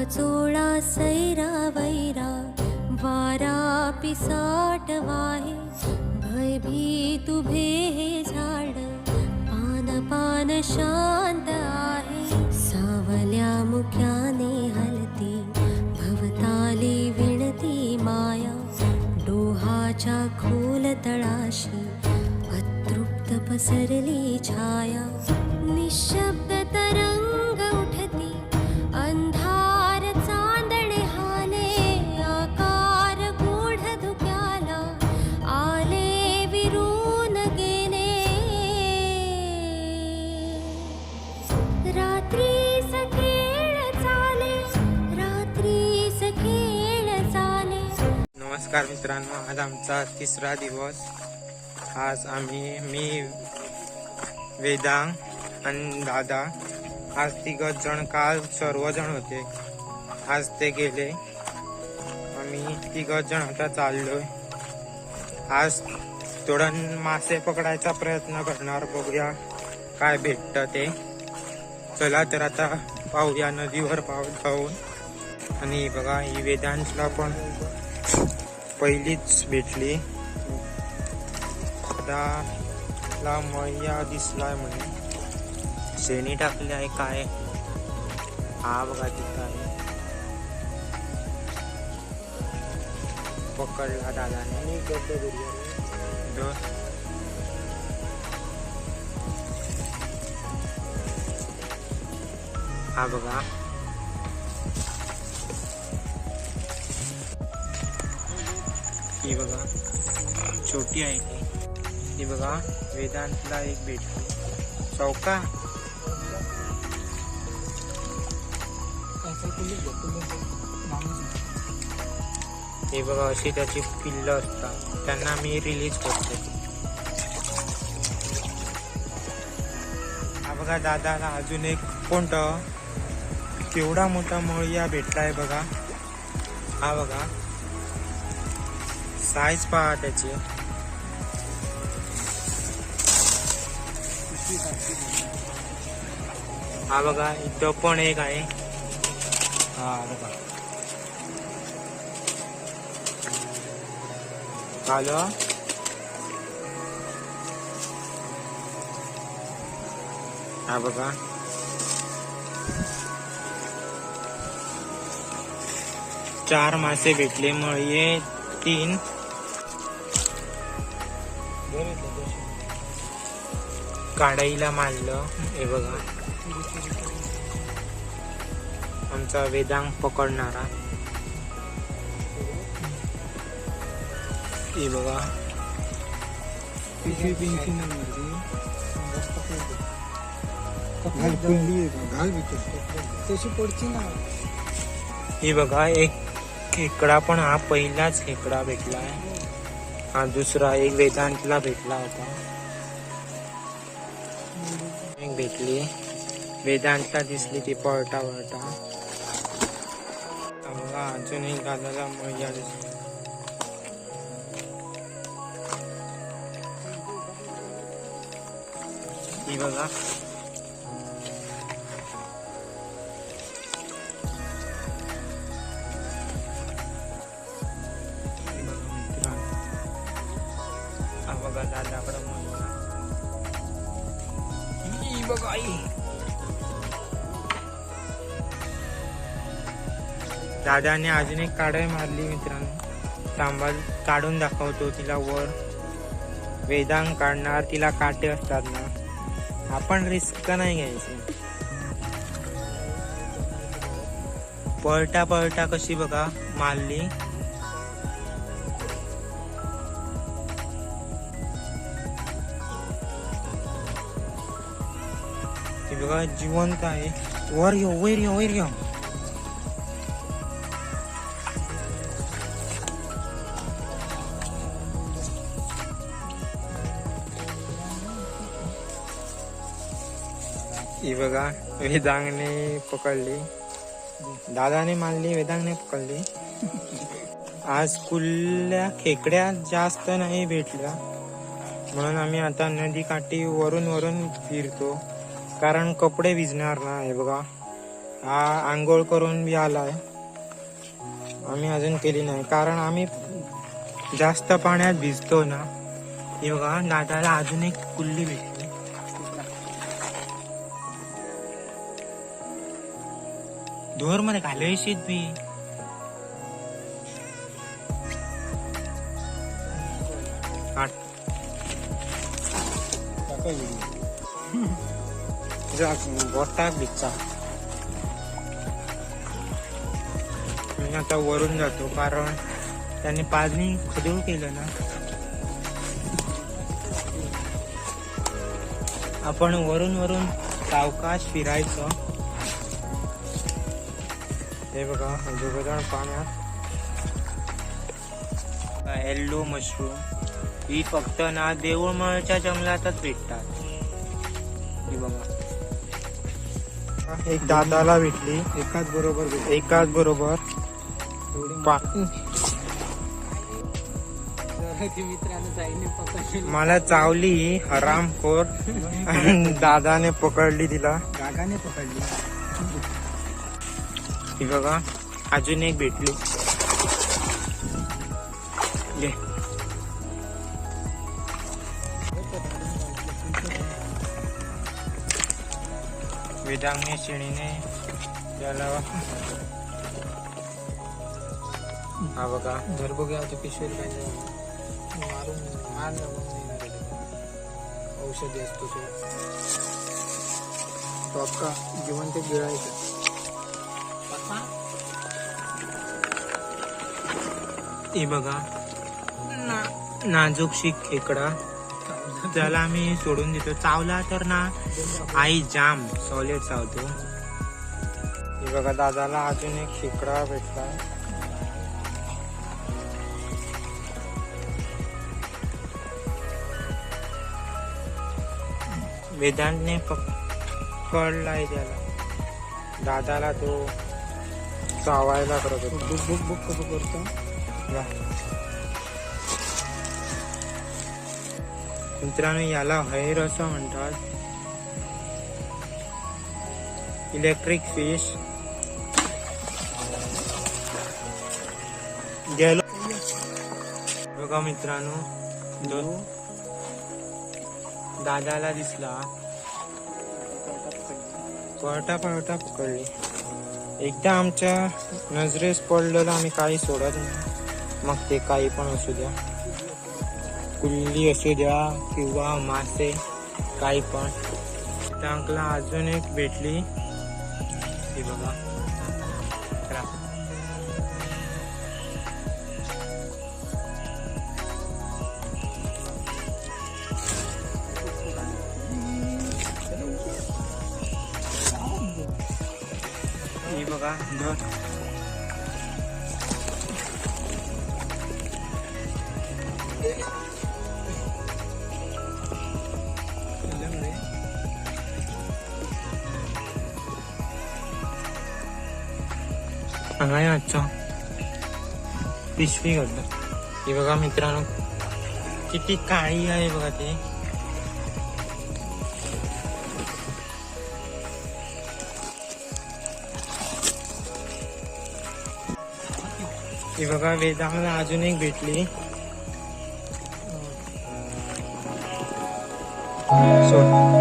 वाचोळा सैरा वैरा वारा पिसाट वाहे भयभीत उभे हे झाड पान पान शांत आहे. सावल्या मुख्याने हलती भवताली विणती माया डोहाच्या खोल तळाशी अतृप्त पसरली छाया. निशब्द तर नमस्कार मित्रांनो आज आमचा तिसरा दिवस. आज आम्ही मी वेदांग आणि दादा आज तिघच जण काल सर्वजण होते. आज ते गेले. आम्ही तिघच जण आता चाललोय. आज थोडं मासे पकडायचा प्रयत्न करणार. बघूया काय भेटतं ते. चला तर आता पाहूया नदीवर पाहू जाऊन आणि बघा ही वेदांतला पण पहिलीच भेटली. ला मैया दिसलाय म्हणे. शेणी टाकली आहे काय? हा बघा तिथं आहे. पकडला दादाने. हा बघा. ही बघा. छोटी आहे ती. ही बघा वेदांतला एक भेटली चौका हे बघा अशी त्याची पिल्ल असतात. त्यांना मी रिलीज करतो. हा बघा दादाला अजून एक कोणतं केवढा मोठा मळिया भेटलाय बघा. हा बघा. साईज पहा त्याची हा बघा इथं पण एक आहे. हा बघा. झालं हा. बघा. चार मासे भेटले मळये तीन. काढाईला मारलं हे बघा. आमचा वेदांग पकडणारा. हे बघा. पिशवी तशी. पडची ना हे बघा एक खेकडा पण हा पहिलाच खेकडा भेटलाय. हा दुसरा एक वेदांतला भेटला होता. एक भेटली वेदांता दिसली ती पळटा वळटा मला अजून एक दादाला मजा दिसली ही बघा. दादाने अजून एक काढाई मारली मित्रांनो. तांबा काढून दाखवतो तिला वर. वेदांग काढणार तिला काटे असतात ना. आपण रिस्क नाही घ्यायची. पळटा पळटा कशी बघा मारली. ती बघा जिवंत आहे. वर घेऊ वैर घेऊ वैर घेऊ. ही बघा वेदांगने पकडली दादाने मारली वेदांगने पकडली आज कुल्ल्या खेकड्या जास्त नाही भेटल्या म्हणून आम्ही आता नदी काठी वरून वरून फिरतो. कारण कपडे भिजणार ना बघा. हा आंघोळ करून बी आलाय. आम्ही अजून केली नाही. कारण आम्ही जास्त पाण्यात भिजतो ना. हे बघा दादाला अजून एक कुल्ली भेटली. धोरमध्ये घालय शेत बी काढ. भिजचा मी आता वरून जातो कारण त्यांनी पाणी खदूळ केलं ना. आपण वरून वरून सावकाश फिरायचं. हे बघा जोगजण पाण्यात येल्लो मशरूम ही फक्त ना देऊळमळच्या जंगलातच भेटतात ही बघा. एक दादाला भेटली. एकाच बरोबर. एकाच बरोबर. मला चावली हरामखोर. दादाने पकडली तिला. गागाने पकडली. ही बघा अजून एक भेटली. घे. वेदांगने शेणीने त्याला हा बघा जर बघा ते पिशवीत पाहिजे मारून मार औषधी असतो तो. तो अक्का जिवंत गिळायचं हे बघा. ना- नाजूक शिक खेकडा. त्याला आम्ही सोडून देतो. चावला तर ना आई जाम सॉलिड चावतो. हे बघा दादाला अजून एक खेकडा भेटला. वेदांतने पकडलाय त्याला. दादाला तो चावायला करत होता. बुक बुक बुक कसं करतो? मित्रांनो याला हैर असं म्हणतात. इलेक्ट्रिक फिश गेलो. बघा मित्रांनो दादाला दिसला. पळटा पळटा पकडली. एकदा आमच्या नजरेस पडलेलं आम्ही काही सोडत नाही. मग ते काही पण असू द्या. कुल्ली असू द्या किंवा मासे काही पण. टांकला अजून एक भेटली. ही बघा. ही बघा. धर सांगाय आजचा पिशवी घडलं ही बघा मित्रांनो किती काळी आहे बघा ते ही बघा वेदांना अजून एक भेटली सोड